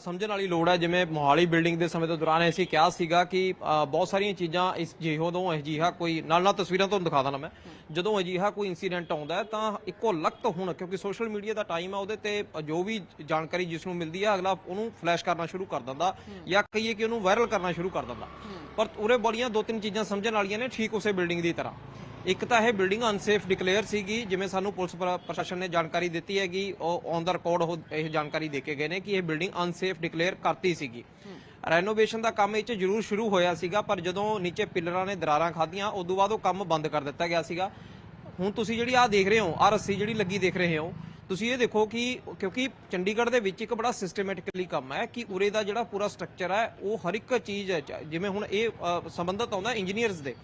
ਸਮਝਣ ਵਾਲੀ ਲੋੜ ਹੈ ਜਿਵੇਂ ਮੋਹਾਲੀ ਬਿਲਡਿੰਗ ਦੇ ਸਮੇਂ ਦੇ ਦੌਰਾਨ ਅਸੀਂ ਕਿਹਾ ਸੀਗਾ ਕਿ ਬਹੁਤ ਸਾਰੀਆਂ ਚੀਜ਼ਾਂ ਇਸ ਜਿਹੋ ਤੋਂ ਅਜਿਹਾ ਕੋਈ ਨਾਲ ਨਾਲ ਤਸਵੀਰਾਂ ਤੁਹਾਨੂੰ ਦਿਖਾ ਦਣਾ ਮੈਂ। ਜਦੋਂ ਅਜਿਹਾ ਕੋਈ ਇਨਸੀਡੈਂਟ ਆਉਂਦਾ ਹੈ ਤਾਂ ਇੱਕੋ ਲਖਤ ਹੁਣ ਕਿਉਂਕਿ ਸੋਸ਼ਲ ਮੀਡੀਆ ਦਾ ਟਾਈਮ ਆ ਉਹਦੇ ਤੇ ਜੋ ਵੀ ਜਾਣਕਾਰੀ ਜਿਸ ਨੂੰ ਮਿਲਦੀ ਹੈ ਅਗਲਾ ਉਹਨੂੰ ਫਲੈਸ਼ ਕਰਨਾ ਸ਼ੁਰੂ ਕਰ ਦਿੰਦਾ ਜਾਂ ਕਹੀਏ ਕਿ ਉਹਨੂੰ ਵਾਇਰਲ ਕਰਨਾ ਸ਼ੁਰੂ ਕਰ ਦਿੰਦਾ। ਪਰ ਉਰੇ ਬੜੀਆਂ ਦੋ ਤਿੰਨ ਚੀਜ਼ਾਂ ਸਮਝਣ ਵਾਲੀਆਂ ਨੇ ਠੀਕ ਉਸੇ ਬਿਲਡਿੰਗ ਦੀ ਤਰ੍ਹਾਂ। ਇੱਕ ਤਾਂ ਇਹ ਬਿਲਡਿੰਗ ਅਨਸੇਫ ਡਿਕਲੇਅਰ ਸੀਗੀ, ਜਿਵੇਂ ਸਾਨੂੰ ਪੁਲਿਸ ਪ੍ਰਸ਼ਾਸਨ ਨੇ ਜਾਣਕਾਰੀ ਦਿੱਤੀ ਹੈਗੀ, ਉਹ ਔਨ ਦਾ ਰਿਕਾਰਡ ਉਹ, ਇਹ ਜਾਣਕਾਰੀ ਦੇ ਕੇ ਗਏ ਨੇ ਕਿ ਇਹ ਬਿਲਡਿੰਗ ਅਨਸੇਫ ਡਿਕਲੇਅਰ ਕਰਤੀ ਸੀਗੀ। ਰੈਨੋਵੇਸ਼ਨ ਦਾ ਕੰਮ ਇਹ ਚ ਜ਼ਰੂਰ ਸ਼ੁਰੂ ਹੋਇਆ ਸੀਗਾ, ਪਰ ਜਦੋਂ ਨੀਚੇ ਪਿੱਲਰਾਂ ਨੇ ਦਰਾਰਾਂ ਖਾਧੀਆਂ, ਉਦੋਂ ਬਾਅਦ ਉਹ ਕੰਮ ਬੰਦ ਕਰ ਦਿੱਤਾ ਗਿਆ ਸੀਗਾ। ਹੁਣ ਤੁਸੀਂ ਜਿਹੜੀ ਆ ਦੇਖ ਰਹੇ ਹੋ ਆ ਰੱਸੀ ਜਿਹੜੀ ਲੱਗੀ ਦੇਖ ਰਹੇ ਹੋ ਤੁਸੀਂ ਇਹ ਦੇਖੋ ਕਿ ਕਿਉਂਕਿ ਚੰਡੀਗੜ੍ਹ ਦੇ ਵਿੱਚ ਇੱਕ ਬੜਾ ਸਿਸਟਮੈਟਿਕਲੀ ਕੰਮ ਹੈ ਕਿ ਉਰੇ ਦਾ ਜਿਹੜਾ ਪੂਰਾ ਸਟਰਕਚਰ ਹੈ ਉਹ ਹਰ ਇੱਕ ਚੀਜ਼ ਹੈ ਜਿਵੇਂ ਹੁਣ ਇਹ ਸੰਬੰਧਤ ਆਉਂਦਾ ਇੰਜੀਨੀਅਰਸ ਦੇ।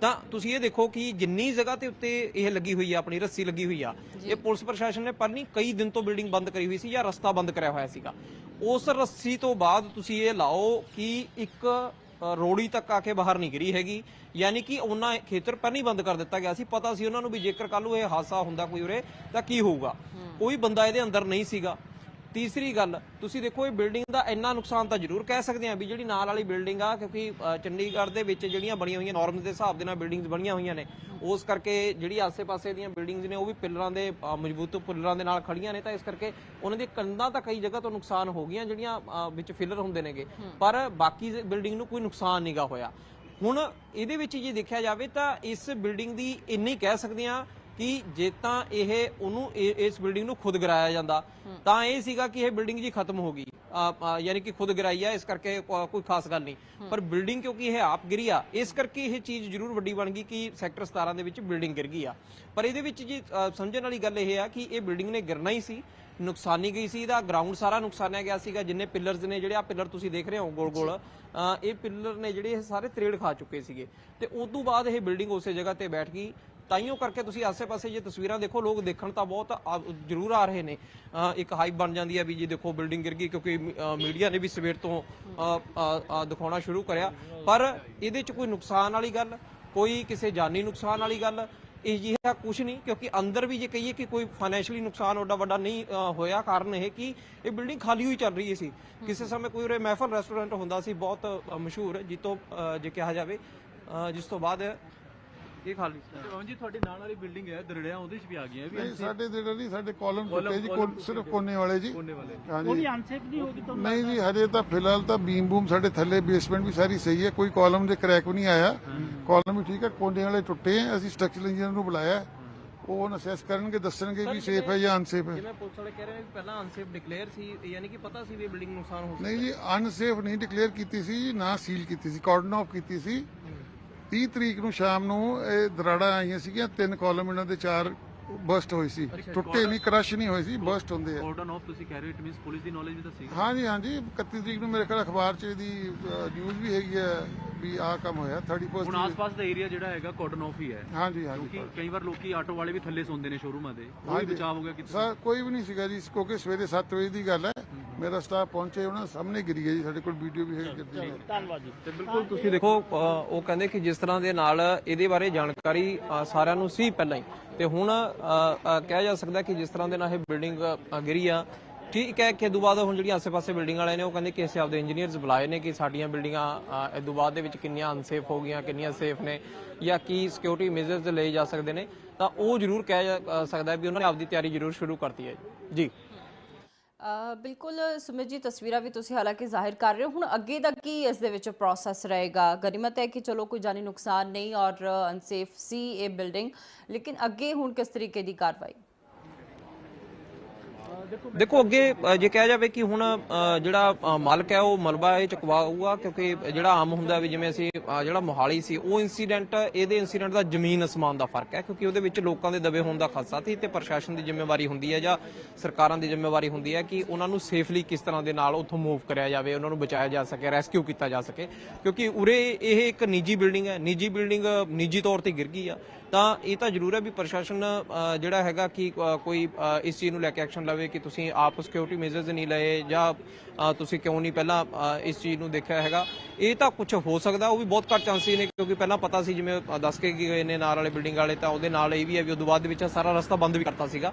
ਤਾਂ ਤੁਸੀਂ ਇਹ ਦੇਖੋ ਕਿ ਜਿੰਨੀ ਜਗ੍ਹਾ ਤੇ ਉੱਤੇ ਇਹ ਲੱਗੀ ਹੋਈ ਆ ਆਪਣੀ ਰੱਸੀ ਲੱਗੀ ਹੋਈ ਆ ਇਹ ਪੁਲਿਸ ਪ੍ਰਸ਼ਾਸਨ ਨੇ ਪਰ ਨਹੀਂ ਕਈ ਦਿਨ ਤੋਂ ਬਿਲਡਿੰਗ ਬੰਦ ਕਰੀ ਹੋਈ ਸੀ ਜਾਂ ਰਸਤਾ ਬੰਦ ਕਰਿਆ ਹੋਇਆ ਸੀਗਾ। ਉਸ ਰੱਸੀ ਤੋਂ ਬਾਅਦ ਤੁਸੀਂ ਇਹ ਲਾਓ ਕਿ ਇੱਕ ਰੋੜੀ ਤੱਕ ਆ ਕੇ ਬਾਹਰ ਨਹੀਂ ਗਿਰੀ ਹੈਗੀ। ਯਾਨੀ ਕਿ ਉਹਨਾਂ ਖੇਤਰ ਪਰ ਨਹੀਂ ਬੰਦ ਕਰ ਦਿੱਤਾ ਗਿਆ ਸੀ। ਪਤਾ ਸੀ ਉਹਨਾਂ ਨੂੰ ਵੀ ਜੇਕਰ ਕੱਲ ਨੂੰ ਇਹ ਹਾਦਸਾ ਹੁੰਦਾ ਕੋਈ ਉਰੇ ਤਾਂ ਕੀ ਹੋਊਗਾ? ਕੋਈ ਬੰਦਾ ਇਹਦੇ ਅੰਦਰ ਨਹੀਂ ਸੀਗਾ। ਤੀਸਰੀ ਗੱਲ ਤੁਸੀਂ ਦੇਖੋ ਇਹ ਬਿਲਡਿੰਗ ਦਾ ਇੰਨਾ ਨੁਕਸਾਨ ਤਾਂ ਜ਼ਰੂਰ ਕਹਿ ਸਕਦੇ ਆ ਵੀ ਜਿਹੜੀ ਨਾਲ ਵਾਲੀ ਬਿਲਡਿੰਗ ਆ ਕਿਉਂਕਿ ਚੰਡੀਗੜ੍ਹ ਦੇ ਵਿੱਚ ਜਿਹੜੀਆਂ ਬਣੀਆਂ ਹੋਈਆਂ ਨਾਰਮਸ ਦੇ ਹਿਸਾਬ ਦੇ ਨਾਲ ਬਿਲਡਿੰਗਸ ਬਣੀਆਂ ਹੋਈਆਂ ਨੇ ਉਸ ਕਰਕੇ ਜਿਹੜੀ ਆਸੇ-ਪਾਸੇ ਦੀਆਂ ਬਿਲਡਿੰਗਸ ਨੇ ਉਹ ਵੀ ਪਿੱਲਰਾਂ ਦੇ ਮਜ਼ਬੂਤ ਪਿੱਲਰਾਂ ਦੇ ਨਾਲ ਖੜੀਆਂ ਨੇ ਤਾਂ ਇਸ ਕਰਕੇ ਉਹਨਾਂ ਦੀ ਕੰਧਾਂ ਤਾਂ ਕਈ ਜਗ੍ਹਾ ਤੋਂ ਨੁਕਸਾਨ ਹੋ ਗਈਆਂ ਜਿਹੜੀਆਂ ਵਿੱਚ ਫਿਲਰ ਹੁੰਦੇ ਨੇਗੇ ਪਰ ਬਾਕੀ ਬਿਲਡਿੰਗ ਨੂੰ ਕੋਈ ਨੁਕਸਾਨ ਨਹੀਂਗਾ ਹੋਇਆ। ਹੁਣ ਇਹਦੇ ਵਿੱਚ ਜੇ ਦੇਖਿਆ ਜਾਵੇ ਤਾਂ ਇਸ ਬਿਲਡਿੰਗ ਦੀ ਇੰਨੀ ਕਹਿ ਸਕਦੇ ਆ ਕਿ ਜੇ ਤਾਂ ਇਹ ਉਹਨੂੰ ਇਸ ਬਿਲਡਿੰਗ ਨੂੰ ਖੁਦ ਗਿਰਾਇਆ ਜਾਂਦਾ ਤਾਂ ਇਹ ਸੀਗਾ ਕਿ ਇਹ ਬਿਲਡਿੰਗ ਜੀ ਖਤਮ ਹੋ ਗਈ। ਯਾਨੀ ਕਿ ਖੁਦ ਗਿਰਾਈ ਆ ਇਸ ਕਰਕੇ ਕੋਈ ਖਾਸ ਗੱਲ ਨਹੀਂ। ਪਰ ਬਿਲਡਿੰਗ ਕਿਉਂਕਿ ਇਹ ਆਪ ਗਿਰੀ ਆ ਇਸ ਕਰਕੇ ਇਹ ਚੀਜ਼ ਜ਼ਰੂਰ ਵੱਡੀ ਬਣ ਗਈ ਕਿ ਸੈਕਟਰ 17 ਦੇ ਵਿੱਚ ਬਿਲਡਿੰਗ ਗਿਰ ਗਈ ਆ। ਪਰ ਇਹਦੇ ਵਿੱਚ ਜੀ ਸਮਝਣ ਵਾਲੀ ਗੱਲ ਇਹ ਆ ਕਿ ਇਹ ਬਿਲਡਿੰਗ ਨੇ ਗਿਰਨਾ ਹੀ ਸੀ ਨੁਕਸਾਨੀ ਗਈ ਸੀ ਇਹਦਾ ਗਰਾਊਂਡ ਸਾਰਾ ਨੁਕਸਾਨਿਆ ਗਿਆ ਸੀਗਾ ਜਿੰਨੇ ਪਿੱਲਰਸ ਨੇ ਜਿਹੜੇ ਆ ਪਿੱਲਰ ਤੁਸੀਂ ਦੇਖ ਰਹੇ ਹੋ ਗੋਲ ਗੋਲ ਇਹ ਪਿੱਲਰ ਨੇ ਜਿਹੜੇ ਇਹ ਸਾਰੇ ਤਰੇੜ ਖਾ ਚੁੱਕੇ ਸੀਗੇ। ਤੇ ਉਸ ਤੋਂ ਬਾਅਦ ਇਹ ਬਿਲਡਿੰਗ ਉਸੇ ਜਗ੍ਹਾ ਤੇ ਬੈਠ ਗਈ ਤਾਈਓ ਕਰਕੇ ਤੁਸੀਂ ਆਸੇ-ਪਾਸੇ ਜੇ ਤਸਵੀਰਾਂ ਦੇਖੋ, ਲੋਕ ਦੇਖਣ ਤਾਂ ਬਹੁਤ ਆ- ਜ਼ਰੂਰ ਆ ਰਹੇ ਨੇ। ਇੱਕ ਹਾਈਪ ਬਣ ਜਾਂਦੀ ਹੈ ਵੀ ਜੀ ਦੇਖੋ ਬਿਲਡਿੰਗ ਗਿਰ ਗਈ ਕਿਉਂਕਿ ਮੀਡੀਆ ਨੇ ਵੀ ਸਵੇਰ ਤੋਂ ਦਿਖਾਉਣਾ ਸ਼ੁਰੂ ਕਰਿਆ। ਪਰ ਇਹਦੇ 'ਚ ਕੋਈ ਨੁਕਸਾਨ ਵਾਲੀ ਗੱਲ, ਕੋਈ ਕਿਸੇ ਜਾਨੀ ਨੁਕਸਾਨ ਵਾਲੀ ਗੱਲ, ਇਹ ਜਿਹਾ ਕੁਝ ਨਹੀਂ, ਕਿਉਂਕਿ ਅੰਦਰ ਵੀ ਜੇ ਕਹੀਏ ਕਿ ਕੋਈ ਫਾਈਨੈਂਸ਼ੀਅਲੀ ਨੁਕਸਾਨ ਓਡਾ ਵੱਡਾ ਨਹੀਂ ਹੋਇਆ, ਕਾਰਨ ਇਹ ਕਿ ਇਹ ਬਿਲਡਿੰਗ ਖਾਲੀ ਹੋਈ ਚੱਲ ਰਹੀ ਸੀ। ਕਿਸੇ ਸਮੇਂ ਕੋਈ ਉਰੇ ਮਹਿਫਲ ਰੈਸਟੋਰੈਂਟ ਹੁੰਦਾ ਸੀ, ਬਹੁਤ ਮਸ਼ਹੂਰ, ਜਿੱਤੋਂ ਜੇ ਕਿਹਾ ਜਾਵੇ ਜਿਸ ਤੋਂ ਬਾਅਦ ਇਹ ਖਾਲੀ। ਸੀ ਪਵਨ ਜੀ ਤੁਹਾਡੇ ਨਾਲ ਵਾਲੀ ਬਿਲਡਿੰਗ ਹੈ ਦਰੜਿਆ ਉਹਦੇ ਚ ਵੀ ਆ ਗਈਆਂ ਇਹ ਵੀ ਨਹੀਂ ਸਾਡੇ ਜਿਹੜੇ ਨਹੀਂ ਸਾਡੇ ਕਾਲਮ Column- ਟੁੱਟੇ ਜੀ column ਕੋਲ- ਸਿਰਫ ਕੋਨੇ ਵਾਲੇ ਜੀ। ਕੋਨੇ ਵਾਲੇ। ਹਾਂਜੀ ਅਨਸੇਫ ਨਹੀਂ ਹੋਗੀ ਤਾਂ ਨਹੀਂ ਜੀ ਹਜੇ ਤਾਂ ਫਿਲਹਾਲ ਤਾਂ ਬੀਮ ਬੂਮ ਸਾਡੇ ਥੱਲੇ ਬੇਸਮੈਂਟ ਵੀ ਸਾਰੀ ਸਹੀ ਹੈ ਕੋਈ ਕਾਲਮ ਦੇ ਕ੍ਰੈਕ ਵੀ ਨਹੀਂ ਆਇਆ। ਕਾਲਮ ਵੀ ਠੀਕ ਹੈ ਕੋਨੇ ਵਾਲੇ ਟੁੱਟੇ ਆ ਅਸੀਂ ਸਟਰਕਚਰਲ ਇੰਜੀਨੀਅਰ ਨੂੰ ਬੁਲਾਇਆ। ਹੈ। ਉਹ ਹੁਣ ਅਸੈਸ ਕਰਨਗੇ ਦੱਸਣਗੇ ਵੀ ਸੇਫ ਹੈ ਜਾਂ ਅਨਸੇਫ ਹੈ। ਜਿਵੇਂ ਪੁਲਿਸ ਵਾਲੇ ਕਹਿ ਰਹੇ ਨੇ ਵੀ ਪਹਿਲਾਂ ਅਨਸੇਫ ਡਿਕਲੇਅਰ ਸੀ ਯਾਨੀ ਕਿ ਪਤਾ ਸੀ ਵੀ ਬਿਲਡਿੰਗ ਨੁਕਸਾਨ ਹੋ ਨਹੀਂ ਜੀ ਅਨਸੇਫ ਨਹੀਂ ਡਿਕਲੇਅਰ ਕੀਤੀ ਸੀ ਨਾ ਸੀਲ ਕੀਤੀ ਸੀ ਕਾਰਡਨ ਆਫ ਕੀਤੀ ਸੀ। 30 ਤਰੀਕ ਨੂੰ ਸ਼ਾਮ ਨੂੰ ਇਹ ਦਰਾੜਾ ਆਈਆਂ ਸੀਗੀਆਂ ਤਿੰਨ ਕਾਲਮ ਇਹਨਾਂ ਦੇ ਚਾਰ ਬਸਟ ਹੋਈ ਸੀ। ਟੁੱਟੇ ਨਹੀਂ ਕ੍ਰਸ਼ ਨਹੀਂ ਹੋਏ ਸੀ ਬਸਟ ਹੁੰਦੇ ਆ। ਕੋਰਡਨ ਆਫ ਤੁਸੀਂ ਕਹਿ ਰਹੇ ਇਟ ਮੀਨਸ ਪੁਲਿਸ ਦੀ ਨੌਲੇਜ ਵੀ ਤਾਂ ਸੀ ਹਾਂਜੀ ਹਾਂਜੀ 31 ਤਰੀਕ ਨੂੰ ਮੇਰੇ ਖਿਆਲ ਅਖਬਾਰ 'ਚ ਇਹਦੀ ਨਿਊਜ਼ ਵੀ ਹੈਗੀ ਹੈ ਵੀ ਆਹ ਕੰਮ ਹੋਇਆ 31 ਹੁਣ ਆਸ-ਪਾਸ ਦਾ ਏਰੀਆ ਜਿਹੜਾ ਹੈਗਾ ਕੋਰਡਨ ਆਫ ਹੀ ਹੈ। ਹਾਂਜੀ ਹਾਂਜੀ। ਕਿਉਂਕਿ ਕਈ ਵਾਰ ਲੋਕੀ ਆਟੋ ਵਾਲੇ ਵੀ ਥੱਲੇ ਸੌਂਦੇ ਨੇ ਸ਼ੋਰੂਮਾਂ ਦੇ। ਹਾਂਜੀ। ਬਚਾਅ ਹੋ ਗਿਆ ਕਿਤੇ? ਸਰ ਕੋਈ ਵੀ ਨਹੀਂ ਸੀਗਾ ਜੀ ਕਿਉਂਕਿ ਸਵੇਰੇ 7 ਵਜੇ ਦੀ ਗੱਲ ਹੈ ਮੇਰਾ ਸਟਾਫ ਪਹੁੰਚੇ ਉਹਨਾਂ ਸਾਹਮਣੇ ਗਿਰੀ ਹੈ ਜੀ ਸਾਡੇ ਕੋਲ ਵੀਡੀਓ ਵੀ ਹੈ ਗਿਰਦੀ। ਧੰਨਵਾਦ ਜੀ। ਤੇ ਬਿਲਕੁਲ ਤੁਸੀਂ ਦੇਖੋ ਉਹ ਕਹਿੰਦੇ ਕਿ ਜਿਸ ਤਰ੍ਹਾਂ ਦੇ ਨਾਲ ਇਹਦੇ ਬਾਰੇ ਜਾਣਕਾਰੀ ਸਾਰਿਆਂ ਨੂੰ ਸੀ ਪਹਿਲਾਂ ਹੀ। ਤੇ ਹੁਣ ਕਿਹਾ ਜਾ ਸਕਦਾ ਕਿ ਜਿਸ ਤਰ੍ਹਾਂ ਦੇ ਨਾਲ ਇਹ ਬਿਲਡਿੰਗ ਗਿਰੀ ਆ ਠੀਕ ਹੈ ਕਿ ਤੋਂ ਬਾਅਦ ਹੁਣ ਜਿਹੜੀਆਂ ਆਸ-ਪਾਸੇ ਬਿਲਡਿੰਗ ਵਾਲੇ ਨੇ ਉਹ ਕਹਿੰਦੇ ਕਿ ਅਸੀਂ ਆਪਦੇ ਇੰਜੀਨੀਅਰਸ ਬੁਲਾਏ ਨੇ ਕਿ ਸਾਡੀਆਂ ਬਿਲਡਿੰਗਾਂ ਤੋਂ ਬਾਅਦ ਦੇ ਵਿੱਚ ਕਿੰਨੀਆਂ ਅਨਸੇਫ ਹੋ ਗਈਆਂ ਕਿੰਨੀਆਂ ਸੇਫ ਨੇ ਜਾਂ ਕੀ ਸਿਕਿਉਰਿਟੀ ਮੇਜਰਸ ਲਏ ਜਾ ਸਕਦੇ ਨੇ। ਤਾਂ ਉਹ ਜ਼ਰੂਰ ਕਿਹਾ ਜਾ ਸਕਦਾ ਵੀ ਉਹਨਾਂ ਨੇ ਆਪਦੀ ਤਿਆਰੀ ਜ਼ਰੂਰ ਸ਼ੁਰੂ ਕਰਤੀ ਹੈ ਜੀ। ਬਿਲਕੁਲ ਸੁਮਿਤ ਜੀ, ਤਸਵੀਰਾਂ ਵੀ ਤੁਸੀਂ ਹਾਲਾਂਕਿ ਜ਼ਾਹਿਰ ਕਰ ਰਹੇ ਹੋ। ਹੁਣ ਅੱਗੇ ਦਾ ਕੀ ਇਸ ਦੇ ਵਿੱਚ ਪ੍ਰੋਸੈਸ ਰਹੇਗਾ? ਗਨੀਮਤ ਹੈ ਕਿ ਚਲੋ ਕੋਈ ਜਾਨੀ ਨੁਕਸਾਨ ਨਹੀਂ ਔਰ ਅਨਸੇਫ ਸੀ ਇਹ ਬਿਲਡਿੰਗ ਲੇਕਿਨ ਅੱਗੇ ਹੁਣ ਕਿਸ ਤਰੀਕੇ ਦੀ ਕਾਰਵਾਈ? ਦੇਖੋ, ਅੱਗੇ ਜੇ ਕਿਹਾ ਜਾਵੇ ਕਿ ਹੁਣ ਜਿਹੜਾ ਮਾਲਕ ਹੈ, ਉਹ ਮਲਬਾ ਇਹ ਚੁਕਵਾਊਗਾ, ਕਿਉਂਕਿ ਜਿਹੜਾ ਆਮ ਹੁੰਦਾ ਵੀ ਜਿਵੇਂ ਅਸੀਂ ਜਿਹੜਾ ਮੋਹਾਲੀ ਸੀ, ਉਹ ਇਨਸੀਡੈਂਟ ਇਹਦੇ ਇਨਸੀਡੈਂਟ ਦਾ ਜ਼ਮੀਨ ਅਸਮਾਨ ਦਾ ਫ਼ਰਕ ਹੈ, ਕਿਉਂਕਿ ਉਹਦੇ ਵਿੱਚ ਲੋਕਾਂ ਦੇ ਦਬੇ ਹੋਣ ਦਾ ਖਾਸਾ ਸੀ ਤੇ ਪ੍ਰਸ਼ਾਸਨ ਦੀ ਜ਼ਿੰਮੇਵਾਰੀ ਹੁੰਦੀ ਹੈ ਜਾਂ ਸਰਕਾਰਾਂ ਦੀ ਜ਼ਿੰਮੇਵਾਰੀ ਹੁੰਦੀ ਹੈ ਕਿ ਉਹਨਾਂ ਨੂੰ ਸੇਫਲੀ ਕਿਸ ਤਰ੍ਹਾਂ ਦੇ ਨਾਲ ਉੱਥੋਂ ਮੂਵ ਕਰਿਆ ਜਾਵੇ, ਉਹਨਾਂ ਨੂੰ ਬਚਾਇਆ ਜਾ ਸਕੇ ਰੈਸਕਿਊ ਕੀਤਾ ਜਾ ਸਕੇ, ਕਿਉਂਕਿ ਉਰੇ ਇਹ ਇੱਕ ਨਿੱਜੀ ਬਿਲਡਿੰਗ ਹੈ, ਨਿੱਜੀ ਬਿਲਡਿੰਗ ਨਿੱਜੀ ਤੌਰ ਤੇ ਗਿਰ ਗਈ ਆ ਤਾਂ ਇਹ ਤਾਂ ਜ਼ਰੂਰ ਹੈ ਵੀ ਪ੍ਰਸ਼ਾਸਨ ਜਿਹੜਾ ਹੈਗਾ ਕਿ ਕੋਈ ਇਸ ਚੀਜ਼ ਨੂੰ ਲੈ ਕੇ ਐਕਸ਼ਨ ਲਵੇ ਕਿ ਤੁਸੀਂ ਆਪ ਸਿਕਿਉਰਿਟੀ ਮੇਜਰਸ ਨਹੀਂ ਲਏ ਜਾਂ ਤੁਸੀਂ ਕਿਉਂ ਨਹੀਂ ਪਹਿਲਾਂ ਇਸ ਚੀਜ਼ ਨੂੰ ਦੇਖਿਆ ਹੈਗਾ। ਇਹ ਤਾਂ ਕੁਝ ਹੋ ਸਕਦਾ, ਉਹ ਵੀ ਬਹੁਤ ਘੱਟ ਚਾਂਸੀ ਨੇ ਕਿਉਂਕਿ ਪਹਿਲਾਂ ਪਤਾ ਸੀ ਜਿਵੇਂ ਦੱਸ ਕੇ ਗਏ ਨੇ ਨਾਲ ਵਾਲੇ ਬਿਲਡਿੰਗ ਵਾਲੇ ਤਾਂ ਉਹਦੇ ਨਾਲ ਇਹ ਵੀ ਹੈ ਵੀ ਉਦੋਂ ਬਾਅਦ ਦੇ ਵਿੱਚ ਸਾਰਾ ਰਸਤਾ ਬੰਦ ਵੀ ਕਰਤਾ ਸੀਗਾ।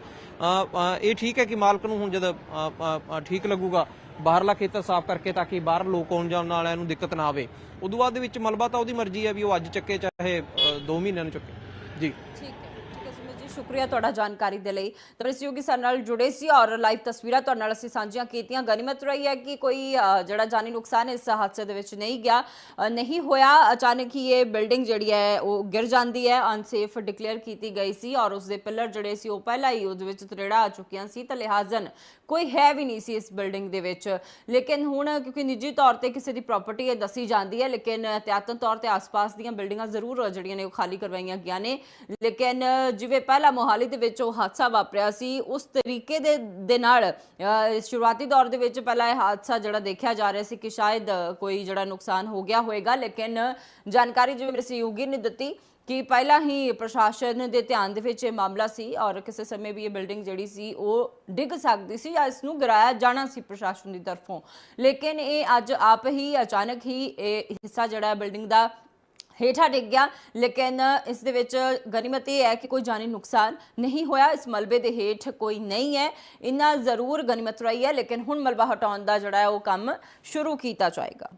ਇਹ ਠੀਕ ਹੈ ਕਿ ਮਾਲਕ ਨੂੰ ਹੁਣ ਜਦ ਠੀਕ ਲੱਗੂਗਾ, ਬਾਹਰਲਾ ਖੇਤਰ ਸਾਫ਼ ਕਰਕੇ ਤਾਂ ਕਿ ਬਾਹਰ ਲੋਕ ਆਉਣ ਜਾਣ ਵਾਲਿਆਂ ਨੂੰ ਦਿੱਕਤ ਨਾ ਆਵੇ। ਉਦੋਂ ਬਾਅਦ ਦੇ ਵਿੱਚ ਮਲਬਾ ਤਾਂ ਉਹਦੀ ਮਰਜ਼ੀ ਹੈ ਵੀ ਉਹ ਅੱਜ ਚੱਕੇ ਚਾਹੇ 2 ਮਹੀਨਿਆਂ ਨੂੰ ਚੱਕੇ। ਜੀ। ਠੀਕ ਹੈ। ਠੀਕ ਜੀ ਸ਼ੁਕਰੀਆ ਤੁਹਾਡਾ ਜਾਣਕਾਰੀ ਦੇ ਲਈ। ਤਾਂ ਸਹਿਯੋਗੀ ਸਾਡੇ ਨਾਲ ਜੁੜੇ ਸੀ ਔਰ ਲਾਈਵ ਤਸਵੀਰਾਂ ਤੁਹਾਡੇ ਨਾਲ ਅਸੀਂ ਸਾਂਝੀਆਂ ਕੀਤੀਆਂ। ਗਨੀਮਤ ਰਹੀ ਹੈ ਕਿ ਕੋਈ ਅ, ਜਿਹੜਾ ਜਾਨੀ ਨੁਕਸਾਨ ਇਸ ਹਾਦਸੇ ਦੇ ਵਿੱਚ ਨਹੀਂ ਗਿਆ ਅ, ਨਹੀਂ ਹੋਇਆ। ਅਚਾਨਕ ਹੀ ਇਹ ਬਿਲਡਿੰਗ ਜਿਹੜੀ ਹੈ ਉਹ ਗਿਰ ਜਾਂਦੀ ਹੈ। ਅਨਸੇਫ ਡਿਕਲੇਅਰ ਕੀਤੀ ਗਈ ਸੀ ਔਰ ਉਸ ਦੇ ਪਿੱਲਰ ਜਿਹੜੇ ਸੀ ਉਹ ਪਹਿਲਾਂ ਹੀ ਉਹਦੇ ਵਿੱਚ ਤਰੇੜਾ ਆ ਚੁੱਕੀਆਂ ਸੀ। ਤਾਂ ਲਿਹਾਜ਼ਨ ਕੋਈ ਹੈ ਵੀ ਨਹੀਂ ਸੀ ਇਸ ਬਿਲਡਿੰਗ ਦੇ ਵਿੱਚ। ਲੇਕਿਨ ਹੁਣ ਕਿਉਂਕਿ ਨਿੱਜੀ ਤੌਰ ਤੇ ਕਿਸੇ ਦੀ ਪ੍ਰਾਪਰਟੀ ਇਹ ਦੱਸੀ ਜਾਂਦੀ ਹੈ, ਲੇਕਿਨ ਤਿਆਤਨ ਤੌਰ ਤੇ ਆਸ-ਪਾਸ ਦੀਆਂ ਬਿਲਡਿੰਗਾਂ ਜ਼ਰੂਰ ਜਿਹੜੀਆਂ ਨੇ ਉਹ ਖਾਲੀ ਕਰਵਾਈਆਂ ਗਿਆ ਨੇ। ਲੇਕਿਨ ਜਿਵੇਂ ਪਹਿਲਾ ਮੋਹਾਲੀ ਦੇ ਵਿੱਚ ਉਹ ਹਾਦਸਾ ਵਾਪਰਿਆ ਸੀ, ਉਸ ਤਰੀਕੇ ਦੇ ਦੇ ਨਾਲ ਸ਼ੁਰੂਆਤੀ ਦੌਰ ਦੇ ਵਿੱਚ ਪਹਿਲਾ ਇਹ ਹਾਦਸਾ ਜਿਹੜਾ ਦੇਖਿਆ ਜਾ ਰਿਹਾ ਸੀ ਕਿ ਸ਼ਾਇਦ ਕੋਈ ਜਿਹੜਾ ਨੁਕਸਾਨ ਹੋ ਗਿਆ ਹੋਵੇਗਾ ਲੇਕਿਨ ਜਾਣਕਾਰੀ ਜਿਵੇਂ ਮੇਰੇ ਸਹਿਯੋਗੀ ਨੇ ਦਿੱਤੀ ਕਿ ਪਹਿਲਾਂ ਹੀ ਪ੍ਰਸ਼ਾਸਨ ਦੇ ਧਿਆਨ ਦੇ ਵਿੱਚ ਇਹ ਮਾਮਲਾ ਸੀ ਔਰ ਕਿਸੇ ਸਮੇਂ ਵੀ ਇਹ ਬਿਲਡਿੰਗ ਜਿਹੜੀ ਸੀ ਉਹ ਡਿੱਗ ਸਕਦੀ ਸੀ ਜਾਂ ਇਸ ਨੂੰ ਗਿਰਾਇਆ ਜਾਣਾ ਸੀ ਪ੍ਰਸ਼ਾਸਨ ਦੀ ਤਰਫੋਂ। ਲੇਕਿਨ ਇਹ ਅੱਜ ਆਪ ਹੀ ਅਚਾਨਕ ਹੀ ਇਹ ਹਿੱਸਾ ਜਿਹੜਾ ਹੈ ਬਿਲਡਿੰਗ ਦਾ ਹੇਠਾਂ ਡਿੱਗ ਗਿਆ। ਲੇਕਿਨ ਇਸ ਦੇ ਵਿੱਚ ਗਨੀਮਤ ਇਹ ਹੈ ਕਿ ਕੋਈ ਜਾਨੀ ਨੁਕਸਾਨ ਨਹੀਂ ਹੋਇਆ। ਇਸ ਮਲਬੇ ਦੇ ਹੇਠ ਕੋਈ ਨਹੀਂ ਹੈ। ਇੰਨਾ ਜ਼ਰੂਰ ਗਨੀਮਤ ਰਹੀ ਹੈ। ਲੇਕਿਨ ਹੁਣ ਮਲਬਾ ਹਟਾਉਣ ਦਾ ਜਿਹੜਾ ਹੈ ਉਹ ਕੰਮ ਸ਼ੁਰੂ ਕੀਤਾ ਜਾਏਗਾ।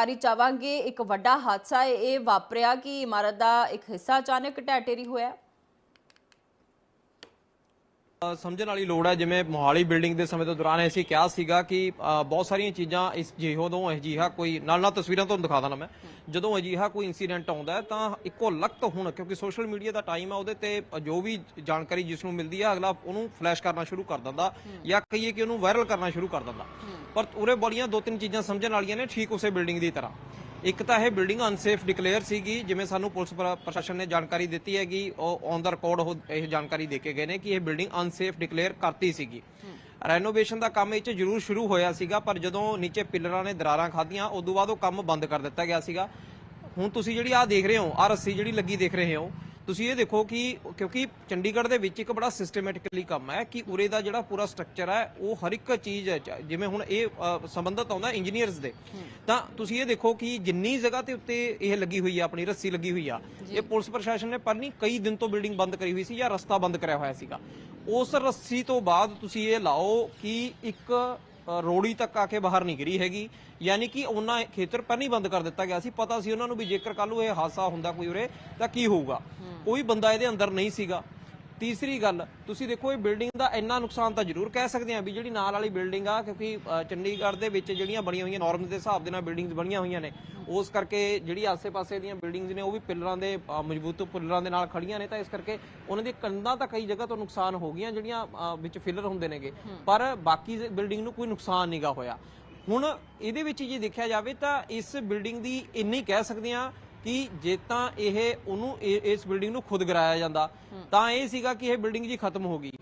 ਜਾਰੀ ਚਾਹਾਂਗੇ ਇੱਕ ਵੱਡਾ ਹਾਦਸਾ ਇਹ ਵਾਪਰਿਆ ਕਿ ਇਮਾਰਤ ਦਾ ਇੱਕ ਹਿੱਸਾ ਅਚਾਨਕ ਢੇਰੀ ਹੋਇਆ। ਸਮਝਣ ਵਾਲੀ ਲੋੜ ਹੈ ਜਿਵੇਂ ਮੋਹਾਲੀ ਬਿਲਡਿੰਗ ਦੇ ਸਮੇਂ ਦੇ ਦੌਰਾਨ ਅਸੀਂ ਕਿਹਾ ਸੀਗਾ ਕਿ ਬਹੁਤ ਸਾਰੀਆਂ ਚੀਜ਼ਾਂ ਇਸ ਜਿਹੋ ਤੋਂ ਅਜਿਹਾ ਕੋਈ ਨਾਲ ਨਾਲ ਤਸਵੀਰਾਂ ਤੁਹਾਨੂੰ ਦਿਖਾ ਦਾਂ ਮੈਂ। ਜਦੋਂ ਅਜਿਹਾ ਕੋਈ ਇਨਸੀਡੈਂਟ ਆਉਂਦਾ ਹੈ ਤਾਂ ਇੱਕੋ ਲਖਤ ਹੁਣ ਕਿਉਂਕਿ ਸੋਸ਼ਲ ਮੀਡੀਆ ਦਾ ਟਾਈਮ ਹੈ ਉਹਦੇ ਤੇ ਜੋ ਵੀ ਜਾਣਕਾਰੀ ਜਿਸ ਨੂੰ ਮਿਲਦੀ ਹੈ ਅਗਲਾ ਉਹਨੂੰ ਫਲੈਸ਼ ਕਰਨਾ ਸ਼ੁਰੂ ਕਰ ਦਿੰਦਾ ਜਾਂ ਕਹੀਏ ਕਿ ਉਹਨੂੰ ਵਾਇਰਲ ਕਰਨਾ ਸ਼ੁਰੂ ਕਰ ਦਿੰਦਾ। ਪਰ ਉਰੇ ਬੜੀਆਂ ਦੋ ਤਿੰਨ ਚੀਜ਼ਾਂ ਸਮਝਣ ਵਾਲੀਆਂ ਨੇ ਠੀਕ ਉਸੇ ਬਿਲਡਿੰਗ ਦੀ ਤਰ੍ਹਾਂ। ਇੱਕ ਤਾਂ ਇਹ ਬਿਲਡਿੰਗ ਅਨਸੇਫ ਡਿਕਲੇਅਰ ਸੀਗੀ, ਜਿਵੇਂ ਸਾਨੂੰ ਪੁਲਿਸ ਪ੍ਰਸ਼ਾਸਨ ਨੇ ਜਾਣਕਾਰੀ ਦਿੱਤੀ ਹੈਗੀ, ਉਹ ਔਨ ਦਾ ਰਿਕਾਰਡ ਉਹ ਇਹ ਜਾਣਕਾਰੀ ਦੇ ਕੇ ਗਏ ਨੇ ਕਿ ਇਹ ਬਿਲਡਿੰਗ ਅਨਸੇਫ ਡਿਕਲੇਅਰ ਕਰਤੀ ਸੀਗੀ। ਰੈਨੋਵੇਸ਼ਨ ਦਾ ਕੰਮ ਇਹ ਚ ਜ਼ਰੂਰ ਸ਼ੁਰੂ ਹੋਇਆ ਸੀਗਾ, ਪਰ ਜਦੋਂ ਨੀਚੇ ਪਿੱਲਰਾਂ ਨੇ ਦਰਾਰਾਂ ਖਾਧੀਆਂ, ਉਦੋਂ ਬਾਅਦ ਉਹ ਕੰਮ ਬੰਦ ਕਰ ਦਿੱਤਾ ਗਿਆ ਸੀਗਾ। ਹੁਣ ਤੁਸੀਂ ਜਿਹੜੀ ਆਹ ਦੇਖ ਰਹੇ ਹੋ, ਆਹ ਰੱਸੀ ਜਿਹੜੀ ਲੱਗੀ ਦੇਖ ਰਹੇ ਹੋ ਤੁਸੀਂ ਇਹ ਦੇਖੋ ਕਿ ਕਿਉਂਕਿ ਚੰਡੀਗੜ੍ਹ ਦੇ ਵਿੱਚ ਇੱਕ ਬੜਾ ਸਿਸਟਮੈਟਿਕਲੀ ਕੰਮ ਹੈ ਕਿ ਉਰੇ ਦਾ ਜਿਹੜਾ ਪੂਰਾ ਸਟਰਕਚਰ ਹੈ ਉਹ ਹਰ ਇੱਕ ਚੀਜ਼ ਹੈ ਜਿਵੇਂ ਹੁਣ ਇਹ ਸੰਬੰਧਤ ਆਉਂਦਾ ਇੰਜੀਨੀਅਰਸ ਦੇ। ਤਾਂ ਤੁਸੀਂ ਇਹ ਦੇਖੋ ਕਿ ਜਿੰਨੀ ਜਗ੍ਹਾ ਤੇ ਉੱਤੇ ਇਹ ਲੱਗੀ ਹੋਈ ਆ ਆਪਣੀ ਰੱਸੀ ਲੱਗੀ ਹੋਈ ਆ ਇਹ ਪੁਲਿਸ ਪ੍ਰਸ਼ਾਸਨ ਨੇ ਪਰ ਨਹੀਂ ਕਈ ਦਿਨ ਤੋਂ ਬਿਲਡਿੰਗ ਬੰਦ ਕਰੀ ਹੋਈ ਸੀ ਜਾਂ ਰਸਤਾ ਬੰਦ ਕਰਿਆ ਹੋਇਆ ਸੀਗਾ। ਉਸ ਰੱਸੀ ਤੋਂ ਬਾਅਦ ਤੁਸੀਂ ਇਹ ਲਾਓ ਕਿ ਇੱਕ ਰੋੜੀ ਤੱਕ ਆ ਕੇ ਬਾਹਰ ਨਹੀਂ ਗਿਰੀ ਹੈਗੀ। ਯਾਨੀ ਕਿ ਉਹਨਾਂ ਖੇਤਰ ਪਰ ਨਹੀਂ ਬੰਦ ਕਰ ਦਿੱਤਾ ਗਿਆ ਸੀ। ਪਤਾ ਸੀ ਉਹਨਾਂ ਨੂੰ ਵੀ ਜੇਕਰ ਕੱਲ ਨੂੰ ਇਹ ਹਾਦਸਾ ਹੁੰਦਾ ਕੋਈ ਉਰੇ ਤਾਂ ਕੀ ਹੋਊਗਾ? ਕੋਈ ਬੰਦਾ ਇਹਦੇ ਅੰਦਰ ਨਹੀਂ ਸੀਗਾ। ਤੀਸਰੀ ਗੱਲ ਤੁਸੀਂ ਦੇਖੋ ਇਹ ਬਿਲਡਿੰਗ ਦਾ ਇੰਨਾ ਨੁਕਸਾਨ ਤਾਂ ਜ਼ਰੂਰ ਕਹਿ ਸਕਦੇ ਆ ਵੀ ਜਿਹੜੀ ਨਾਲ ਵਾਲੀ ਬਿਲਡਿੰਗ ਆ ਕਿਉਂਕਿ ਚੰਡੀਗੜ੍ਹ ਦੇ ਵਿੱਚ ਜਿਹੜੀਆਂ ਬਣੀਆਂ ਹੋਈਆਂ ਨਾਰਮਸ ਦੇ ਹਿਸਾਬ ਦੇ ਨਾਲ ਬਿਲਡਿੰਗਸ ਬਣੀਆਂ ਹੋਈਆਂ ਨੇ ਉਸ ਕਰਕੇ ਜਿਹੜੀ ਆਸੇ-ਪਾਸੇ ਦੀਆਂ ਬਿਲਡਿੰਗਸ ਨੇ ਉਹ ਵੀ ਪਿੱਲਰਾਂ ਦੇ ਮਜ਼ਬੂਤ ਪਿੱਲਰਾਂ ਦੇ ਨਾਲ ਖੜੀਆਂ ਨੇ ਤਾਂ ਇਸ ਕਰਕੇ ਉਹਨਾਂ ਦੀ ਕੰਧਾਂ ਤਾਂ ਕਈ ਜਗ੍ਹਾ ਤੋਂ ਨੁਕਸਾਨ ਹੋ ਗਈਆਂ ਜਿਹੜੀਆਂ ਵਿੱਚ ਫਿਲਰ ਹੁੰਦੇ ਨੇਗੇ ਪਰ ਬਾਕੀ ਬਿਲਡਿੰਗ ਨੂੰ ਕੋਈ ਨੁਕਸਾਨ ਨਹੀਂਗਾ ਹੋਇਆ। ਹੁਣ ਇਹਦੇ ਵਿੱਚ ਜੇ ਦੇਖਿਆ ਜਾਵੇ ਤਾਂ ਇਸ ਬਿਲਡਿੰਗ ਦੀ ਇੰਨੀ ਕਹਿ ਸਕਦੇ ਆ ਕਿ ਜੇ ਤਾਂ ਇਹ ਉਹਨੂੰ ਇਸ ਬਿਲਡਿੰਗ ਨੂੰ ਖੁਦ ਗਿਰਾਇਆ ਜਾਂਦਾ ਤਾਂ ਇਹ ਸੀਗਾ ਕਿ ਇਹ ਬਿਲਡਿੰਗ ਜੀ ਖਤਮ ਹੋ ਗਈ।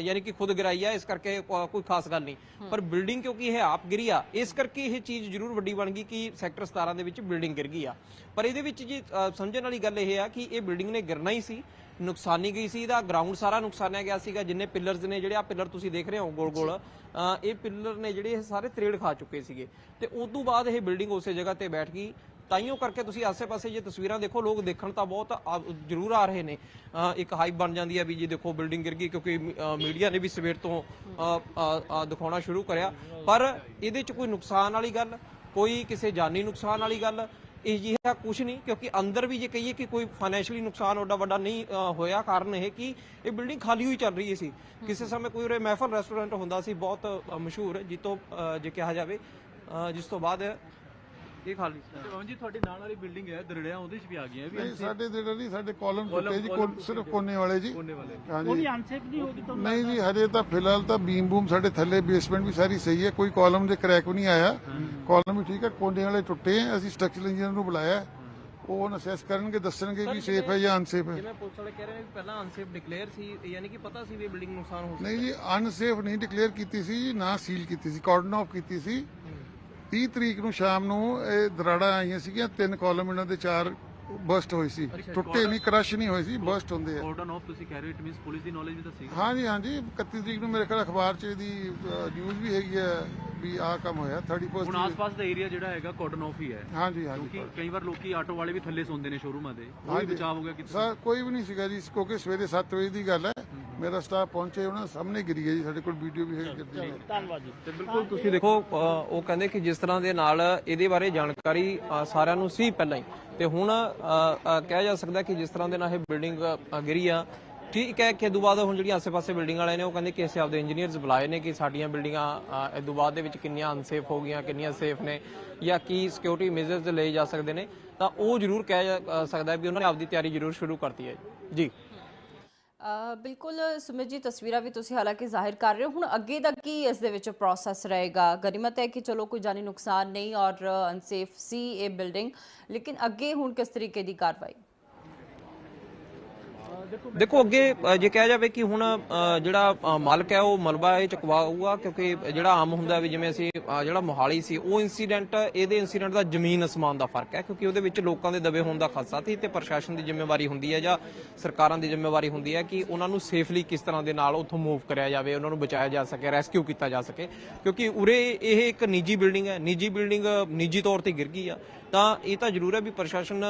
ਯਾਨੀ ਕਿ ਖੁਦ ਗਿਰਾਈ ਆ ਇਸ ਕਰਕੇ ਕੋਈ ਖਾਸ ਗੱਲ ਨਹੀਂ। ਪਰ ਬਿਲਡਿੰਗ ਕਿਉਂਕਿ ਇਹ ਆਪ ਗਿਰੀ ਆ ਇਸ ਕਰਕੇ ਇਹ ਚੀਜ਼ ਜ਼ਰੂਰ ਵੱਡੀ ਬਣ ਗਈ ਕਿ ਸੈਕਟਰ 17 ਦੇ ਵਿੱਚ ਬਿਲਡਿੰਗ ਗਿਰ ਗਈ ਆ। ਪਰ ਇਹਦੇ ਵਿੱਚ ਜੀ ਸਮਝਣ ਵਾਲੀ ਗੱਲ ਇਹ ਆ ਕਿ ਇਹ ਬਿਲਡਿੰਗ ਨੇ ਗਿਰਨਾ ਹੀ ਸੀ ਨੁਕਸਾਨੀ ਗਈ ਸੀ ਇਹਦਾ ਗਰਾਊਂਡ ਸਾਰਾ ਨੁਕਸਾਨਿਆ ਗਿਆ ਸੀਗਾ ਜਿੰਨੇ ਪਿੱਲਰਸ ਨੇ ਜਿਹੜੇ ਆ ਪਿੱਲਰ ਤੁਸੀਂ ਦੇਖ ਰਹੇ ਹੋ ਗੋਲ ਗੋਲ ਇਹ ਪਿੱਲਰ ਨੇ ਜਿਹੜੇ ਇਹ ਸਾਰੇ ਤਰੇੜ ਖਾ ਚੁੱਕੇ ਸੀਗੇ। ਤੇ ਉਸ ਤੋਂ ਬਾਅਦ ਇਹ ਬਿਲਡਿੰਗ ਉਸੇ ਜਗ੍ਹਾ ਤੇ ਬੈਠ ਗਈ ਤਾਈਓ ਕਰਕੇ ਤੁਸੀਂ ਆਸੇ-ਪਾਸੇ ਜੇ ਤਸਵੀਰਾਂ ਦੇਖੋ, ਲੋਕ ਦੇਖਣ ਤਾਂ ਬਹੁਤ ਜ਼ਰੂਰ ਆ ਰਹੇ ਨੇ। ਇੱਕ ਹਾਈਪ ਬਣ ਜਾਂਦੀ ਹੈ ਵੀ ਜੀ ਦੇਖੋ ਬਿਲਡਿੰਗ ਗਿਰ ਗਈ ਕਿਉਂਕਿ ਮੀਡੀਆ ਨੇ ਵੀ ਸਵੇਰ ਤੋਂ ਦਿਖਾਉਣਾ ਸ਼ੁਰੂ ਕਰਿਆ। ਪਰ ਇਹਦੇ 'ਚ ਕੋਈ ਨੁਕਸਾਨ ਵਾਲੀ ਗੱਲ, ਕੋਈ ਕਿਸੇ ਜਾਨੀ ਨੁਕਸਾਨ ਵਾਲੀ ਗੱਲ, ਇਹ ਜਿਹਾ ਕੁਝ ਨਹੀਂ, ਕਿਉਂਕਿ ਅੰਦਰ ਵੀ ਜੇ ਕਹੀਏ ਕਿ ਕੋਈ ਫਾਈਨੈਂਸ਼ੀਅਲੀ ਨੁਕਸਾਨ ਓਡਾ ਵੱਡਾ ਨਹੀਂ ਹੋਇਆ, ਕਾਰਨ ਇਹ ਕਿ ਇਹ ਬਿਲਡਿੰਗ ਖਾਲੀ ਹੋਈ ਚੱਲ ਰਹੀ ਸੀ। ਕਿਸੇ ਸਮੇਂ ਕੋਈ ਉਰੇ ਮਹਿਫਲ ਰੈਸਟੋਰੈਂਟ ਹੁੰਦਾ ਸੀ, ਬਹੁਤ ਮਸ਼ਹੂਰ, ਜਿੱਤੋਂ ਜੇ ਕਿਹਾ ਜਾਵੇ ਜਿਸ ਤੋਂ ਬਾਅਦ ਇਹ ਖਾਲੀ ਸੀ। ਤੇ ਪਵਨ ਜੀ ਤੁਹਾਡੇ ਨਾਲ ਵਾਲੀ ਬਿਲਡਿੰਗ ਹੈ ਦਰੜਿਆ ਉਹਦੇ ਚ ਵੀ ਆ ਗਈਆਂ ਇਹ ਵੀ ਨਹੀਂ ਸਾਡੇ ਜਿਹੜੇ ਨਹੀਂ ਸਾਡੇ ਕਾਲਮ Column- ਟੁੱਟੇ ਜੀ column ਕੋਲ- ਟੁੱਟੇ ਸਿਰਫ ਪਏ। ਕੋਨੇ ਵਾਲੇ ਜੀ। ਕੋਨੇ ਵਾਲੇ। ਹਾਂਜੀ। ਅਨਸੇਫ ਨਹੀਂ ਹੋਗੀ ਤਾਂ ਨਹੀਂ ਜੀ ਹਜੇ ਤਾਂ ਫਿਲਹਾਲ ਤਾਂ ਬੀਮ ਬੂਮ ਸਾਡੇ ਥੱਲੇ ਬੇਸਮੈਂਟ ਵੀ ਸਾਰੀ ਸਹੀ ਹੈ ਕੋਈ ਕਾਲਮ ਦੇ ਕ੍ਰੈਕ ਵੀ ਨਹੀਂ ਆਇਆ। ਕਾਲਮ ਵੀ ਠੀਕ ਹੈ ਕੋਨੇ ਵਾਲੇ ਟੁੱਟੇ ਆ ਅਸੀਂ ਸਟਰਕਚਰਲ ਇੰਜੀਨੀਅਰ ਨੂੰ ਬੁਲਾਇਆ। ਹੈ। ਉਹ ਹੁਣ ਅਸੈਸ ਕਰਨਗੇ ਦੱਸਣਗੇ ਵੀ ਸੇਫ ਹੈ ਜਾਂ ਅਨਸੇਫ ਹੈ। ਜਿਵੇਂ ਪੁਲਿਸ ਵਾਲੇ ਕਹਿ ਰਹੇ ਨੇ ਵੀ ਪਹਿਲਾਂ ਅਨਸੇਫ ਡਿਕਲੇਅਰ ਸੀ ਯਾਨੀ ਕਿ ਪਤਾ ਸੀ ਵੀ ਬਿਲਡਿੰਗ ਨੁਕਸਾਨ ਹੋ ਨਹੀਂ ਜੀ ਅਨਸੇਫ ਨਹੀਂ ਡਿਕਲੇਅਰ ਕੀਤੀ ਸੀ ਨਾ ਸੀਲ ਕੀਤੀ ਸੀ ਕਾਰਡਨ ਆਫ ਕੀਤੀ ਸੀ। 30 ਤਰੀਕ ਨੂੰ ਸ਼ਾਮ ਨੂੰ ਇਹ ਦਰਾੜਾ ਆਈਆਂ ਸੀਗੀਆਂ ਤਿੰਨ ਕਾਲਮ ਇਹਨਾਂ ਦੇ ਚਾਰ ਬਸਟ ਹੋਏ ਸੀ। ਟੁੱਟੇ ਨਹੀਂ ਕ੍ਰਸ਼ ਨਹੀਂ ਹੋਏ ਸੀ ਬਸਟ ਹੁੰਦੇ ਆ। ਕੋਰਡਨ ਆਫ ਤੁਸੀਂ ਕਹਿ ਰਹੇ ਇਟ ਮੀਨਸ ਪੁਲਿਸ ਦੀ ਨੌਲੇਜ ਵੀ ਤਾਂ ਸੀ ਹਾਂਜੀ ਹਾਂਜੀ 31 ਤਰੀਕ ਨੂੰ ਮੇਰੇ ਖਿਆਲ ਅਖਬਾਰ 'ਚ ਇਹਦੀ ਨਿਊਜ਼ ਵੀ ਹੈਗੀ ਹੈ ਵੀ ਆਹ ਕੰਮ ਹੋਇਆ 31 ਹੁਣ ਆਸ-ਪਾਸ ਦਾ ਏਰੀਆ ਜਿਹੜਾ ਹੈਗਾ ਕੋਰਡਨ ਆਫ ਹੀ ਹੈ। ਹਾਂਜੀ ਹਾਂਜੀ। ਕਿਉਂਕਿ ਕਈ ਵਾਰ ਲੋਕੀ ਆਟੋ ਵਾਲੇ ਵੀ ਥੱਲੇ ਸੌਂਦੇ ਨੇ ਸ਼ੋਰੂਮਾਂ ਦੇ। ਉਹ ਵੀ ਹਾਂਜੀ। ਬਚਾਅ ਹੋ ਗਿਆ ਕਿਤੇ ਸਰ ਕੋਈ ਵੀ ਨਹੀਂ ਸੀਗਾ ਜੀ ਕਿਉਂਕਿ ਸਵੇਰੇ 7 ਵਜੇ ਦੀ ਗੱਲ ਹੈ। ਮੇਰਾ ਸਟਾਫ ਪਹੁੰਚੇ ਉਹਨਾਂ ਸਾਹਮਣੇ ਗਿਰੀ ਹੈ ਜੀ ਸਾਡੇ ਕੋਲ ਵੀਡੀਓ ਵੀ ਹੈ ਗਿਰਦੀ ਹੋਈ। ਤੇ ਬਿਲਕੁਲ ਤੁਸੀਂ ਦੇਖੋ ਉਹ ਕਹਿੰਦੇ ਕਿ ਜਿਸ ਤਰ੍ਹਾਂ ਦੇ ਨਾਲ ਇਹਦੇ ਬਾਰੇ ਜਾਣਕਾਰੀ ਸਾਰਿਆਂ ਨੂੰ ਸੀ ਪਹਿਲਾਂ ਹੀ। ਤੇ ਹੁਣ ਕਿਹਾ ਜਾ ਸਕਦਾ ਕਿ ਜਿਸ ਤਰ੍ਹਾਂ ਦੇ ਨਾਲ ਇਹ ਬਿਲਡਿੰਗ ਗਿਰੀ ਆ ਠੀਕ ਹੈ ਕਿ ਇਹ ਤੋਂ ਬਾਅਦ ਹੁਣ ਜਿਹੜੀਆਂ ਆਸ-ਪਾਸੇ ਬਿਲਡਿੰਗ ਵਾਲੇ ਨੇ ਉਹ ਕਹਿੰਦੇ ਕਿ ਅਸੀਂ ਆਪਦੇ ਇੰਜੀਨੀਅਰਸ ਬੁਲਾਏ ਨੇ ਕਿ ਸਾਡੀਆਂ ਬਿਲਡਿੰਗਾਂ ਇਹ ਤੋਂ ਬਾਅਦ ਦੇ ਵਿੱਚ ਕਿੰਨੀਆਂ ਅਨਸੇਫ ਹੋ ਗਈਆਂ ਕਿੰਨੀਆਂ ਸੇਫ ਨੇ ਜਾਂ ਕੀ ਸਿਕਿਉਰਿਟੀ ਮੇਜਰਸ ਲਏ ਜਾ ਸਕਦੇ ਨੇ ਤਾਂ ਉਹ ਜ਼ਰੂਰ ਕਿਹਾ ਜਾ ਸਕਦਾ ਹੈ ਵੀ ਉਹਨਾਂ ਨੇ ਆਪਦੀ ਤਿਆਰੀ ਜ਼ਰੂਰ ਸ਼ੁਰੂ ਕਰਤੀ ਹੈ ਜੀ। ਬਿਲਕੁਲ ਸੁਮਿਤ ਜੀ, ਤਸਵੀਰਾਂ ਵੀ ਤੁਸੀਂ ਹਾਲਾਂਕਿ ਜ਼ਾਹਿਰ ਕਰ ਰਹੇ ਹੋ। ਹੁਣ ਅੱਗੇ ਦਾ ਕੀ ਇਸ ਦੇ ਵਿੱਚ ਪ੍ਰੋਸੈਸ ਰਹੇਗਾ? ਗਨੀਮਤ ਹੈ ਕਿ ਚਲੋ ਕੋਈ ਜਾਨੀ ਨੁਕਸਾਨ ਨਹੀਂ ਔਰ ਅਨਸੇਫ ਸੀ ਇਹ ਬਿਲਡਿੰਗ ਲੇਕਿਨ ਅੱਗੇ ਹੁਣ ਕਿਸ ਤਰੀਕੇ ਦੀ ਕਾਰਵਾਈ? ਦੇਖੋ, ਅੱਗੇ ਜੇ ਕਿਹਾ ਜਾਵੇ ਕਿ ਹੁਣ ਜਿਹੜਾ ਮਾਲਕ ਹੈ, ਉਹ ਮਲਬਾ ਇਹ ਚੁਕਵਾਊਗਾ, ਕਿਉਂਕਿ ਜਿਹੜਾ ਆਮ ਹੁੰਦਾ ਵੀ ਜਿਵੇਂ ਅਸੀਂ ਜਿਹੜਾ ਮੋਹਾਲੀ ਸੀ, ਉਹ ਇਨਸੀਡੈਂਟ ਇਹਦੇ ਇਨਸੀਡੈਂਟ ਦਾ ਜ਼ਮੀਨ ਅਸਮਾਨ ਦਾ ਫ਼ਰਕ ਹੈ, ਕਿਉਂਕਿ ਉਹਦੇ ਵਿੱਚ ਲੋਕਾਂ ਦੇ ਦਬੇ ਹੋਣ ਦਾ ਖਾਸਾ ਸੀ ਤੇ ਪ੍ਰਸ਼ਾਸਨ ਦੀ ਜ਼ਿੰਮੇਵਾਰੀ ਹੁੰਦੀ ਹੈ ਜਾਂ ਸਰਕਾਰਾਂ ਦੀ ਜ਼ਿੰਮੇਵਾਰੀ ਹੁੰਦੀ ਹੈ ਕਿ ਉਹਨਾਂ ਨੂੰ ਸੇਫਲੀ ਕਿਸ ਤਰ੍ਹਾਂ ਦੇ ਨਾਲ ਉੱਥੋਂ ਮੂਵ ਕਰਿਆ ਜਾਵੇ, ਉਹਨਾਂ ਨੂੰ ਬਚਾਇਆ ਜਾ ਸਕੇ ਰੈਸਕਿਊ ਕੀਤਾ ਜਾ ਸਕੇ, ਕਿਉਂਕਿ ਉਰੇ ਇਹ ਇੱਕ ਨਿੱਜੀ ਬਿਲਡਿੰਗ ਹੈ, ਨਿੱਜੀ ਬਿਲਡਿੰਗ ਨਿੱਜੀ ਤੌਰ ਤੇ ਗਿਰ ਗਈ ਆ ਤਾਂ ਇਹ ਤਾਂ ਜ਼ਰੂਰ ਹੈ ਵੀ ਪ੍ਰਸ਼ਾਸਨ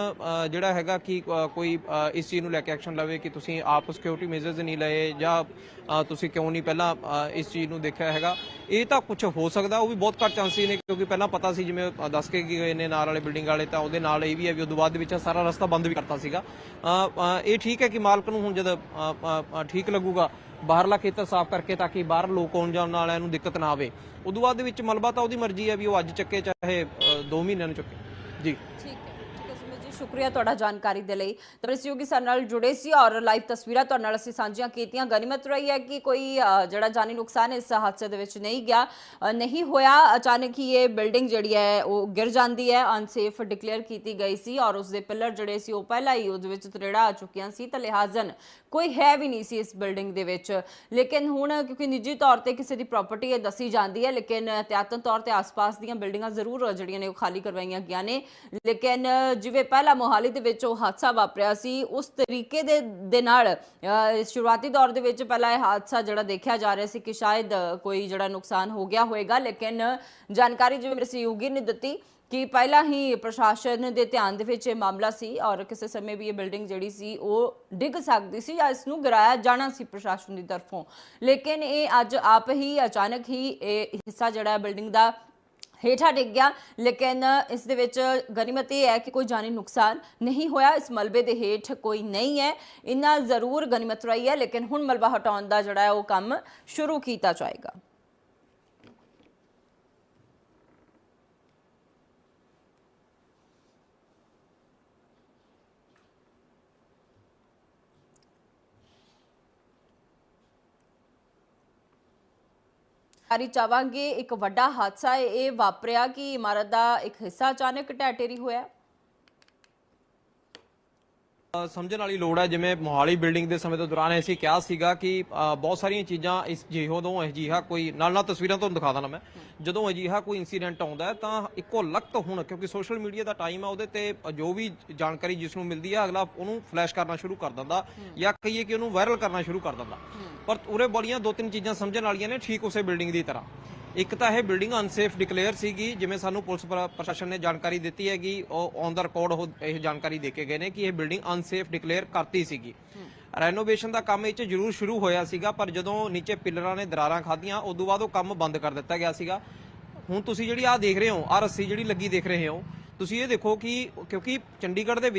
ਜਿਹੜਾ ਹੈਗਾ ਕਿ ਕੋਈ ਇਸ ਚੀਜ਼ ਨੂੰ ਲੈ ਕੇ ਐਕਸ਼ਨ ਲਵੇ ਕਿ ਤੁਸੀਂ ਆਪ ਸਿਕਿਉਰਿਟੀ ਮੇਜਰਸ ਨਹੀਂ ਲਏ ਜਾਂ ਤੁਸੀਂ ਕਿਉਂ ਨਹੀਂ ਪਹਿਲਾਂ ਇਸ ਚੀਜ਼ ਨੂੰ ਦੇਖਿਆ ਹੈਗਾ। ਇਹ ਤਾਂ ਕੁਝ ਹੋ ਸਕਦਾ, ਉਹ ਵੀ ਬਹੁਤ ਘੱਟ ਚਾਂਸੀ ਨੇ ਕਿਉਂਕਿ ਪਹਿਲਾਂ ਪਤਾ ਸੀ ਜਿਵੇਂ ਦੱਸ ਕੇ ਗਏ ਨੇ ਨਾਲ ਵਾਲੇ ਬਿਲਡਿੰਗ ਵਾਲੇ ਤਾਂ ਉਹਦੇ ਨਾਲ ਇਹ ਵੀ ਹੈ ਵੀ ਉਦੋਂ ਬਾਅਦ ਦੇ ਵਿੱਚ ਸਾਰਾ ਰਸਤਾ ਬੰਦ ਵੀ ਕਰਤਾ ਸੀਗਾ। ਇਹ ਠੀਕ ਹੈ ਕਿ ਮਾਲਕ ਨੂੰ ਹੁਣ ਜਦ ਠੀਕ ਲੱਗੂਗਾ, ਬਾਹਰਲਾ ਖੇਤਰ ਸਾਫ਼ ਕਰਕੇ ਤਾਂ ਕਿ ਬਾਹਰ ਲੋਕ ਆਉਣ ਜਾਣ ਵਾਲਿਆਂ ਨੂੰ ਦਿੱਕਤ ਨਾ ਆਵੇ। ਉਦੋਂ ਬਾਅਦ ਦੇ ਵਿੱਚ ਮਲਬਾ ਤਾਂ ਉਹਦੀ ਮਰਜ਼ੀ ਹੈ ਵੀ ਉਹ ਅੱਜ ਚੱਕੇ ਚਾਹੇ 2 ਮਹੀਨਿਆਂ ਨੂੰ ਚੱਕੇ। ਜੀ। ਠੀਕ ਹੈ। ਠੀਕ ਜੀ, ਸ਼ੁਕਰੀਆ ਤੁਹਾਡਾ ਜਾਣਕਾਰੀ ਦੇ ਲਈ। ਤਬਰਸਿਯੋਗੀ ਸਾਡੇ ਨਾਲ ਜੁੜੇ ਸੀ ਔਰ ਲਾਈਵ ਤਸਵੀਰਾਂ ਤੁਹਾਡੇ ਨਾਲ ਅਸੀਂ ਸਾਂਝੀਆਂ ਕੀਤੀਆਂ। ਗਨੀਮਤ ਰਹੀ ਹੈ ਕਿ ਕੋਈ ਜਿਹੜਾ ਜਾਨੀ ਨੁਕਸਾਨ ਇਸ ਹਾਦਸੇ ਦੇ ਵਿੱਚ ਨਹੀਂ ਗਿਆ ਨਹੀਂ ਹੋਇਆ। ਅਚਾਨਕ ਹੀ ਇਹ ਬਿਲਡਿੰਗ ਜਿਹੜੀ ਹੈ, ਉਹ ਗਿਰ ਜਾਂਦੀ ਹੈ। ਅਨਸੇਫ ਡਿਕਲੇਅਰ ਕੀਤੀ ਗਈ ਸੀ ਔਰ ਉਸ ਦੇ ਪਿਲਰ ਜਿਹੜੇ ਸੀ, ਉਹ ਪਹਿਲਾਂ ਹੀ ਉਹਦੇ ਵਿੱਚ ਤਰੇੜਾ ਆ ਚੁੱਕੀਆਂ ਸੀ। ਤਾਂ ਲਿਹਾਜ਼ਨ ਕੋਈ ਹੈ ਵੀ ਨਹੀਂ ਸੀ ਇਸ ਬਿਲਡਿੰਗ ਦੇ ਵਿੱਚ। ਲੇਕਿਨ ਹੁਣ ਕਿਉਂਕਿ ਨਿੱਜੀ ਤੌਰ ਤੇ ਕਿਸੇ ਦੀ ਪ੍ਰਾਪਰਟੀ ਇਹ ਦੱਸੀ ਜਾਂਦੀ ਹੈ, ਲੇਕਿਨ ਤਿਆਤਨ ਤੌਰ ਤੇ ਆਸ-ਪਾਸ ਦੀਆਂ ਬਿਲਡਿੰਗਾਂ ਜ਼ਰੂਰ ਜਿਹੜੀਆਂ ਨੇ ਉਹ ਖਾਲੀ ਕਰਵਾਈਆਂ ਗਈਆਂ ਨੇ। ਲੇਕਿਨ ਜਿਵੇਂ ਪਹਿਲਾ ਮੋਹਾਲੀ ਦੇ ਵਿੱਚ ਉਹ ਹਾਦਸਾ ਵਾਪਰਿਆ ਸੀ, ਉਸ ਤਰੀਕੇ ਦੇ ਦੇ ਨਾਲ ਸ਼ੁਰੂਆਤੀ ਦੌਰ ਦੇ ਵਿੱਚ ਪਹਿਲਾ ਇਹ ਹਾਦਸਾ ਜਿਹੜਾ ਦੇਖਿਆ ਜਾ ਰਿਹਾ ਸੀ ਕਿ ਸ਼ਾਇਦ ਕੋਈ ਜਿਹੜਾ ਨੁਕਸਾਨ ਹੋ ਗਿਆ ਹੋਵੇਗਾ ਲੇਕਿਨ ਜਾਣਕਾਰੀ ਜਿਵੇਂ ਮੇਰੇ ਸਹਿਯੋਗੀ ਨੇ ਦਿੱਤੀ ਕਿ ਪਹਿਲਾਂ ਹੀ ਪ੍ਰਸ਼ਾਸਨ ਦੇ ਧਿਆਨ ਦੇ ਵਿੱਚ ਇਹ ਮਾਮਲਾ ਸੀ ਔਰ ਕਿਸੇ ਸਮੇਂ ਵੀ ਇਹ ਬਿਲਡਿੰਗ ਜਿਹੜੀ ਸੀ ਉਹ ਡਿੱਗ ਸਕਦੀ ਸੀ ਜਾਂ ਇਸ ਨੂੰ ਗਿਰਾਇਆ ਜਾਣਾ ਸੀ ਪ੍ਰਸ਼ਾਸਨ ਦੀ ਤਰਫੋਂ। ਲੇਕਿਨ ਇਹ ਅੱਜ ਆਪ ਹੀ ਅਚਾਨਕ ਹੀ ਇਹ ਹਿੱਸਾ ਜਿਹੜਾ ਹੈ ਬਿਲਡਿੰਗ ਦਾ ਹੇਠਾਂ ਡਿੱਗ ਗਿਆ। ਲੇਕਿਨ ਇਸ ਦੇ ਵਿੱਚ ਗਨੀਮਤ ਇਹ ਹੈ ਕਿ ਕੋਈ ਜਾਨੀ ਨੁਕਸਾਨ ਨਹੀਂ ਹੋਇਆ। ਇਸ ਮਲਬੇ ਦੇ ਹੇਠ ਕੋਈ ਨਹੀਂ ਹੈ। ਇੰਨਾ ਜ਼ਰੂਰ ਗਨੀਮਤ ਰਹੀ ਹੈ। ਲੇਕਿਨ ਹੁਣ ਮਲਬਾ ਹਟਾਉਣ ਦਾ ਜਿਹੜਾ ਹੈ ਉਹ ਕੰਮ ਸ਼ੁਰੂ ਕੀਤਾ ਜਾਏਗਾ। ਜਾਣਕਾਰੀ ਚਾਹਾਂਗੇ ਇੱਕ ਵੱਡਾ ਹਾਦਸਾ ਇਹ ਵਾਪਰਿਆ ਕਿ ਇਮਾਰਤ ਦਾ ਇੱਕ ਹਿੱਸਾ ਅਚਾਨਕ ਢਹਿ ਢੇਰੀ ਹੋਇਆ। ਸਮਝਣ ਵਾਲੀ ਲੋੜ ਹੈ ਜਿਵੇਂ ਮੋਹਾਲੀ ਬਿਲਡਿੰਗ ਦੇ ਸਮੇਂ ਤੋਂ ਦੌਰਾਨ ਅਸੀਂ ਕਿਹਾ ਸੀਗਾ ਕਿ ਬਹੁਤ ਸਾਰੀਆਂ ਚੀਜ਼ਾਂ ਇਸ ਜਿਹੋ ਤੋਂ ਅਜਿਹਾ ਕੋਈ ਨਾਲ ਨਾਲ ਤਸਵੀਰਾਂ ਤੁਹਾਨੂੰ ਦਿਖਾ ਦਾਂ ਮੈਂ। ਜਦੋਂ ਅਜਿਹਾ ਕੋਈ ਇਨਸੀਡੈਂਟ ਆਉਂਦਾ ਹੈ ਤਾਂ ਇੱਕੋ ਲਖਤ ਹੁਣ ਕਿਉਂਕਿ ਸੋਸ਼ਲ ਮੀਡੀਆ ਦਾ ਟਾਈਮ ਹੈ ਉਹਦੇ ਤੇ ਜੋ ਵੀ ਜਾਣਕਾਰੀ ਜਿਸ ਨੂੰ ਮਿਲਦੀ ਹੈ ਅਗਲਾ ਉਹਨੂੰ ਫਲੈਸ਼ ਕਰਨਾ ਸ਼ੁਰੂ ਕਰ ਦਿੰਦਾ ਜਾਂ ਕਹੀਏ ਕਿ ਉਹਨੂੰ ਵਾਇਰਲ ਕਰਨਾ ਸ਼ੁਰੂ ਕਰ ਦਿੰਦਾ। ਪਰ ਉਰੇ ਬੜੀਆਂ ਦੋ ਤਿੰਨ ਚੀਜ਼ਾਂ ਸਮਝਣ ਵਾਲੀਆਂ ਨੇ ਠੀਕ ਉਸੇ ਬਿਲਡਿੰਗ ਦੀ ਤਰ੍ਹਾਂ। ਇੱਕ ਤਾਂ ਇਹ ਬਿਲਡਿੰਗ ਅਨਸੇਫ ਡਿਕਲੇਅਰ ਸੀਗੀ, ਜਿਵੇਂ ਸਾਨੂੰ ਪੁਲਿਸ ਪ੍ਰਸ਼ਾਸਨ ਨੇ ਜਾਣਕਾਰੀ ਦਿੱਤੀ ਹੈਗੀ, ਉਹ ਔਨ ਦਾ ਰਿਕਾਰਡ ਉਹ ਇਹ ਜਾਣਕਾਰੀ ਦੇ ਕੇ ਗਏ ਨੇ ਕਿ ਇਹ ਬਿਲਡਿੰਗ ਅਨਸੇਫ ਡਿਕਲੇਅਰ ਕਰਤੀ ਸੀਗੀ। ਰੈਨੋਵੇਸ਼ਨ ਦਾ ਕੰਮ ਇਹ 'ਚ ਜ਼ਰੂਰ ਸ਼ੁਰੂ ਹੋਇਆ ਸੀਗਾ, ਪਰ ਜਦੋਂ ਨੀਚੇ ਪਿਲਰਾਂ ਨੇ ਦਰਾਰਾਂ ਖਾਧੀਆਂ, ਉਦੋਂ ਬਾਅਦ ਉਹ ਕੰਮ ਬੰਦ ਕਰ ਦਿੱਤਾ ਗਿਆ ਸੀਗਾ। ਹੁਣ ਤੁਸੀਂ ਜਿਹੜੀ ਆਹ ਦੇਖ ਰਹੇ ਹੋ, ਆਹ ਰੱਸੀ ਜਿਹੜੀ ਲੱਗੀ ਦੇਖ ਰਹੇ ਹੋ, ਤੁਸੀਂ ਇਹ ਦੇਖੋ ਕਿ ਕਿਉਂਕਿ ਚੰਡੀਗੜ੍ਹ ਦੇ